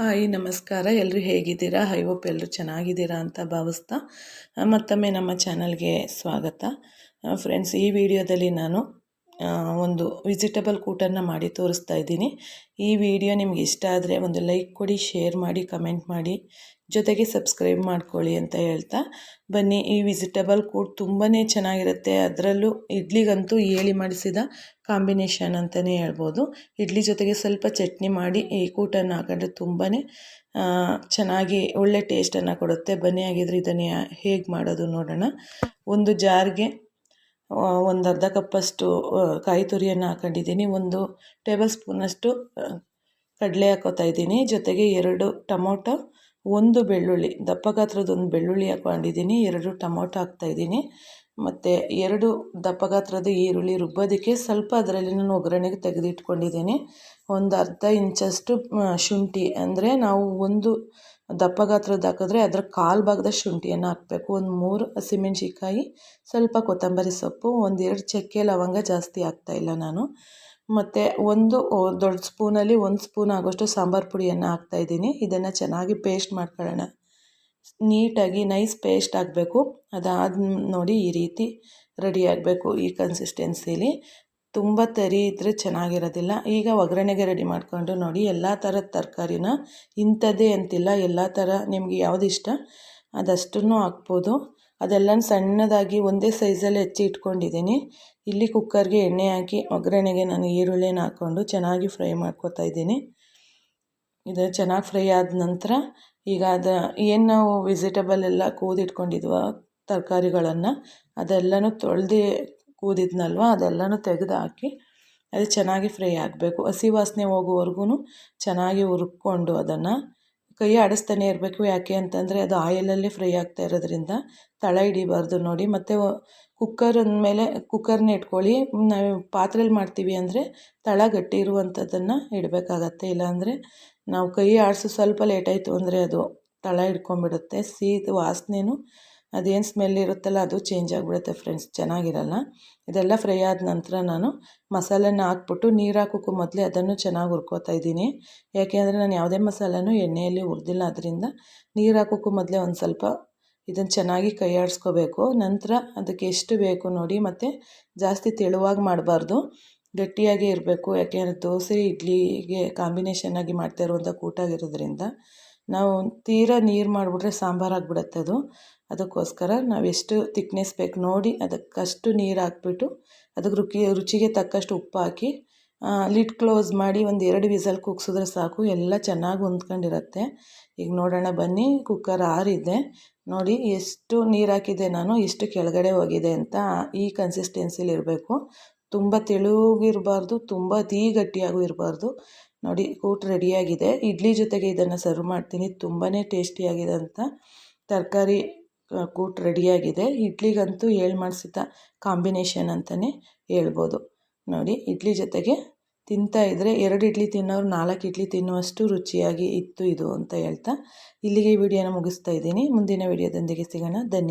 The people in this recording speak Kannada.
ಹಾಯ್, ನಮಸ್ಕಾರ. ಎಲ್ಲರೂ ಹೇಗಿದ್ದೀರಾ? ಐ ಹೋಪ್ ಎಲ್ಲರೂ ಚೆನ್ನಾಗಿದ್ದೀರಾ ಅಂತ ಭಾವಿಸ್ತಾ, ಮತ್ತೊಮ್ಮೆ ನಮ್ಮ ಚಾನಲ್ಗೆ ಸ್ವಾಗತ. ಫ್ರೆಂಡ್ಸ್ ಈ ವಿಡಿಯೋದಲ್ಲಿ ನಾನು ಒಂದು ವಿಜಿಟಬಲ್ ಕೂಟನ್ನು ಮಾಡಿ ತೋರಿಸ್ತಾ ಇದ್ದೀನಿ. ಈ ವಿಡಿಯೋ ನಿಮ್ಗೆ ಇಷ್ಟ ಆದರೆ ಒಂದು ಲೈಕ್ ಕೊಡಿ ಶೇರ್ ಮಾಡಿ ಕಮೆಂಟ್ ಮಾಡಿ. ಜೊತೆಗೆ ಸಬ್ಸ್ಕ್ರೈಬ್ ಮಾಡ್ಕೊಳ್ಳಿ ಅಂತ ಹೇಳ್ತಾ. ಬನ್ನಿ, ಈ ವಿಜಿಟಬಲ್ ಕೂಟ್ ತುಂಬಾ ಚೆನ್ನಾಗಿರುತ್ತೆ. ಅದರಲ್ಲೂ ಇಡ್ಲಿಗಂತೂ ಏಳಿ ಮಾಡಿಸಿದ ಕಾಂಬಿನೇಷನ್ ಅಂತಲೇ ಹೇಳ್ಬೋದು. ಇಡ್ಲಿ ಜೊತೆಗೆ ಸ್ವಲ್ಪ ಚಟ್ನಿ ಮಾಡಿ ಈ ಕೂಟನ್ನು ಹಾಕೊಂಡ್ರೆ ತುಂಬಾ ಚೆನ್ನಾಗಿ ಒಳ್ಳೆ ಟೇಸ್ಟನ್ನು ಕೊಡುತ್ತೆ. ಬನ್ನಿ ಆಗಿದ್ರೆ ಇದನ್ನು ಹೇಗೆ ಮಾಡೋದು ನೋಡೋಣ. ಒಂದು ಜಾರ್ಗೆ ಒಂದು ಅರ್ಧ ಕಪ್ಪಷ್ಟು ಕಾಯಿ ತುರಿಯನ್ನು ಹಾಕೊಂಡಿದ್ದೀನಿ. ಒಂದು ಟೇಬಲ್ ಸ್ಪೂನಷ್ಟು ಕಡಲೆ ಹಾಕೋತಾ ಇದ್ದೀನಿ. ಜೊತೆಗೆ ಎರಡು ಟೊಮೊಟೊ ಒಂದು ಬೆಳ್ಳುಳ್ಳಿ ದಪ್ಪ ಗಾತ್ರದ ಒಂದು ಬೆಳ್ಳುಳ್ಳಿ ಹಾಕೊಂಡಿದ್ದೀನಿ ಎರಡು ಟೊಮೊಟೊ ಹಾಕ್ತಾಯಿದ್ದೀನಿ ಮತ್ತು ಎರಡು ದಪ್ಪ ಗಾತ್ರದ ಈರುಳ್ಳಿ ರುಬ್ಬೋದಕ್ಕೆ ಸ್ವಲ್ಪ ಅದರಲ್ಲಿ ನಾನು ಒಗ್ಗರಣೆಗೆ ತೆಗೆದಿಟ್ಕೊಂಡಿದ್ದೀನಿ. ಒಂದು ಅರ್ಧ ಇಂಚಷ್ಟು ಶುಂಠಿ. ಅಂದರೆ ನಾವು ಒಂದು ದಪ್ಪ ಗಾತ್ರದ್ದು ಹಾಕಿದ್ರೆ ಅದರ ಕಾಲು ಭಾಗದ ಶುಂಠಿಯನ್ನು ಹಾಕಬೇಕು. ಒಂದು ಮೂರು ಹಸಿಮೆಣ್ಸಿಕಾಯಿ ಸ್ವಲ್ಪ ಕೊತ್ತಂಬರಿ ಸೊಪ್ಪು, ಒಂದೆರಡು ಚಕ್ಕೆ ಲವಂಗ ಜಾಸ್ತಿ ಹಾಕ್ತಾಯಿಲ್ಲ ನಾನು. ಮತ್ತು ಒಂದು ದೊಡ್ಡ ಸ್ಪೂನಲ್ಲಿ ಒಂದು ಸ್ಪೂನ್ ಆಗೋಷ್ಟು ಸಾಂಬಾರು ಪುಡಿಯನ್ನು ಹಾಕ್ತಾಯಿದ್ದೀನಿ ಇದನ್ನು ಚೆನ್ನಾಗಿ ಪೇಸ್ಟ್ ಮಾಡ್ಕೊಳ್ಳೋಣ. ನೀಟಾಗಿ ನೈಸ್ ಪೇಸ್ಟ್ ಆಗಬೇಕು. ಅದಾದ ನೋಡಿ ಈ ರೀತಿ ರೆಡಿ ಆಗಬೇಕು ಈ ಕನ್ಸಿಸ್ಟೆನ್ಸಿಲಿ. ತುಂಬ ತರಿ ಇದ್ದರೆ ಚೆನ್ನಾಗಿರೋದಿಲ್ಲ. ಈಗ ಒಗ್ಗರಣೆಗೆ ರೆಡಿ ಮಾಡಿಕೊಂಡು ನೋಡಿ, ಎಲ್ಲ ಥರದ ತರಕಾರಿನ ಇಂಥದ್ದೇ ಅಂತಿಲ್ಲ. ಎಲ್ಲ ಥರ ನಿಮಗೆ ಯಾವುದು ಇಷ್ಟ, ಅದಷ್ಟನ್ನು ಹಾಕ್ಬೋದು. ಅದೆಲ್ಲ ಸಣ್ಣದಾಗಿ ಒಂದೇ ಸೈಜಲ್ಲಿ ಹೆಚ್ಚಿ ಇಟ್ಕೊಂಡಿದ್ದೀನಿ. ಇಲ್ಲಿ ಕುಕ್ಕರ್ಗೆ ಎಣ್ಣೆ ಹಾಕಿ, ಒಗ್ಗರಣೆಗೆ ನಾನು ಈರುಳ್ಳಿನ ಹಾಕ್ಕೊಂಡು ಚೆನ್ನಾಗಿ ಫ್ರೈ ಮಾಡ್ಕೊತಾ ಇದ್ದೀನಿ. ಇದು ಚೆನ್ನಾಗಿ ಫ್ರೈ ಆದ ನಂತರ ಈಗ ಅದು ಏನು ನಾವು ವೆಜಿಟೇಬಲ್ ಎಲ್ಲ ಕೂದಿಟ್ಕೊಂಡಿದ್ವ, ತರಕಾರಿಗಳನ್ನು, ಅದೆಲ್ಲನೂ ತೊಳೆದು ಕೂದಿದ್ನಲ್ವ, ಅದೆಲ್ಲನೂ ತೆಗೆದು ಹಾಕಿ ಅದು ಚೆನ್ನಾಗಿ ಫ್ರೈ ಆಗಬೇಕು. ಹಸಿ ವಾಸನೆ ಹೋಗುವವರೆಗೂ ಚೆನ್ನಾಗಿ ಹುರ್ಕೊಂಡು ಅದನ್ನು ಕೈ ಆಡಿಸ್ತಾನೆ ಇರಬೇಕು. ಯಾಕೆ ಅಂತಂದರೆ ಅದು ಆಯಿಲಲ್ಲಿ ಫ್ರೈ ಆಗ್ತಾ ಇರೋದ್ರಿಂದ ತಳ ಹಿಡಿಬಾರ್ದು ನೋಡಿ. ಮತ್ತು ಕುಕ್ಕರ್ ಅಂದಮೇಲೆ ಕುಕ್ಕರ್ನ ಇಟ್ಕೊಳ್ಳಿ. ನಾವು ಪಾತ್ರೆಯಲ್ಲಿ ಮಾಡ್ತೀವಿ ಅಂದರೆ ತಳ ಗಟ್ಟಿ ಇರುವಂಥದ್ದನ್ನು ಇಡಬೇಕಾಗತ್ತೆ. ಇಲ್ಲಾಂದರೆ ನಾವು ಕೈ ಆಡಿಸೋ ಸ್ವಲ್ಪ ಲೇಟಾಯಿತು ಅಂದರೆ ಅದು ತಳ ಹಿಡ್ಕೊಂಬಿಡುತ್ತೆ ಸೀದ ವಾಸನೆನೂ ಅದೇನು ಸ್ಮೆಲ್ ಇರುತ್ತಲ್ಲ ಅದು ಚೇಂಜ್ ಆಗಿಬಿಡುತ್ತೆ ಫ್ರೆಂಡ್ಸ್ ಚೆನ್ನಾಗಿರಲ್ಲ. ಇದೆಲ್ಲ ಫ್ರೈ ಆದ ನಂತರ ನಾನು ಮಸಾಲೆನ ಹಾಕ್ಬಿಟ್ಟು ನೀರು ಹಾಕೋಕ್ಕೂ ಮೊದಲೇ ಅದನ್ನು ಚೆನ್ನಾಗಿ ಹುರ್ಕೋತಾ ಇದ್ದೀನಿ. ಯಾಕೆಂದರೆ ನಾನು ಯಾವುದೇ ಮಸಾಲೆನೂ ಎಣ್ಣೆಯಲ್ಲಿ ಹುರಿದಿಲ್ಲ, ಅದರಿಂದ ನೀರು ಹಾಕೋಕ್ಕೂ ಮೊದಲೇ ಒಂದು ಸ್ವಲ್ಪ ಇದನ್ನು ಚೆನ್ನಾಗಿ ಕೈ ಆಡಿಸ್ಕೋಬೇಕು ನಂತರ ಅದಕ್ಕೆ ಎಷ್ಟು ಬೇಕು ನೋಡಿ ಮತ್ತು ಜಾಸ್ತಿ ತೆಳುವಾಗಿ ಮಾಡಬಾರ್ದು. ಗಟ್ಟಿಯಾಗೇ ಇರಬೇಕು. ಯಾಕೆಂದರೆ ದೋಸೆ, ಇಡ್ಲಿಗೆ ಕಾಂಬಿನೇಷನ್ ಆಗಿ ಮಾಡ್ತಾ ಇರುವಂಥ ಕೂಟಾಗಿರೋದ್ರಿಂದ. ನಾವು ತೀರಾ ನೀರು ಮಾಡಿಬಿಟ್ರೆ ಸಾಂಬಾರು ಆಗಿಬಿಡತ್ತೆ ಅದು. ಅದಕ್ಕೋಸ್ಕರ ನಾವು ಎಷ್ಟು ತಿಕ್ನೆಸ್ ಬೇಕು ನೋಡಿ ಅದಕ್ಕಷ್ಟು ನೀರು ಹಾಕ್ಬಿಟ್ಟು ಅದಕ್ಕೆ ರುಚಿ ರುಚಿಗೆ ತಕ್ಕಷ್ಟು ಉಪ್ಪು ಹಾಕಿ ಲಿಡ್ ಕ್ಲೋಸ್ ಮಾಡಿ ಒಂದು ಎರಡು ವಿಸಲ್ ಕುಗ್ಸಿದ್ರೆ ಸಾಕು. ಎಲ್ಲ ಚೆನ್ನಾಗಿ ಹೊಂದ್ಕೊಂಡಿರತ್ತೆ ಈಗ ನೋಡೋಣ, ಬನ್ನಿ ಕುಕ್ಕರ್ ಆರಿದೆ. ನೋಡಿ ಎಷ್ಟು ನೀರು ಹಾಕಿದೆ ನಾನು ಎಷ್ಟು ಕೆಳಗಡೆ ಹೋಗಿದೆ ಅಂತ ಈ ಕನ್ಸಿಸ್ಟೆನ್ಸಿಲಿರಬೇಕು ತುಂಬ ತೆಳುಗಿರಬಾರ್ದು, ತುಂಬ ಅತೀ ಗಟ್ಟಿಯಾಗೂ ಇರಬಾರ್ದು. ನೋಡಿ, ಕೂಟ್ ರೆಡಿಯಾಗಿದೆ. ಇಡ್ಲಿ ಜೊತೆಗೆ ಇದನ್ನು ಸರ್ವ್ ಮಾಡ್ತೀನಿ. ತುಂಬಾ ಟೇಸ್ಟಿಯಾಗಿದೆ ಅಂತ ತರಕಾರಿ ಕೂಟ್ ರೆಡಿಯಾಗಿದೆ. ಇಡ್ಲಿಗಂತೂ ಹೇಳಿ ಮಾಡಿಸಿದ ಕಾಂಬಿನೇಷನ್ ಅಂತಲೇ ಹೇಳ್ಬೋದು. ನೋಡಿ, ಇಡ್ಲಿ ಜೊತೆಗೆ ತಿಂತಾ ಇದ್ದರೆ ಎರಡು ಇಡ್ಲಿ ತಿನ್ನೋರು ನಾಲ್ಕು ಇಡ್ಲಿ ತಿನ್ನುವಷ್ಟು ರುಚಿಯಾಗಿ ಇತ್ತು ಇದು ಅಂತ ಹೇಳ್ತಾ ಇಲ್ಲಿಗೆ ಈ ವಿಡಿಯೋನ ಮುಗಿಸ್ತಾ ಇದ್ದೀನಿ. ಮುಂದಿನ ವಿಡಿಯೋದೊಂದಿಗೆ ಸಿಗೋಣ. ಧನ್ಯ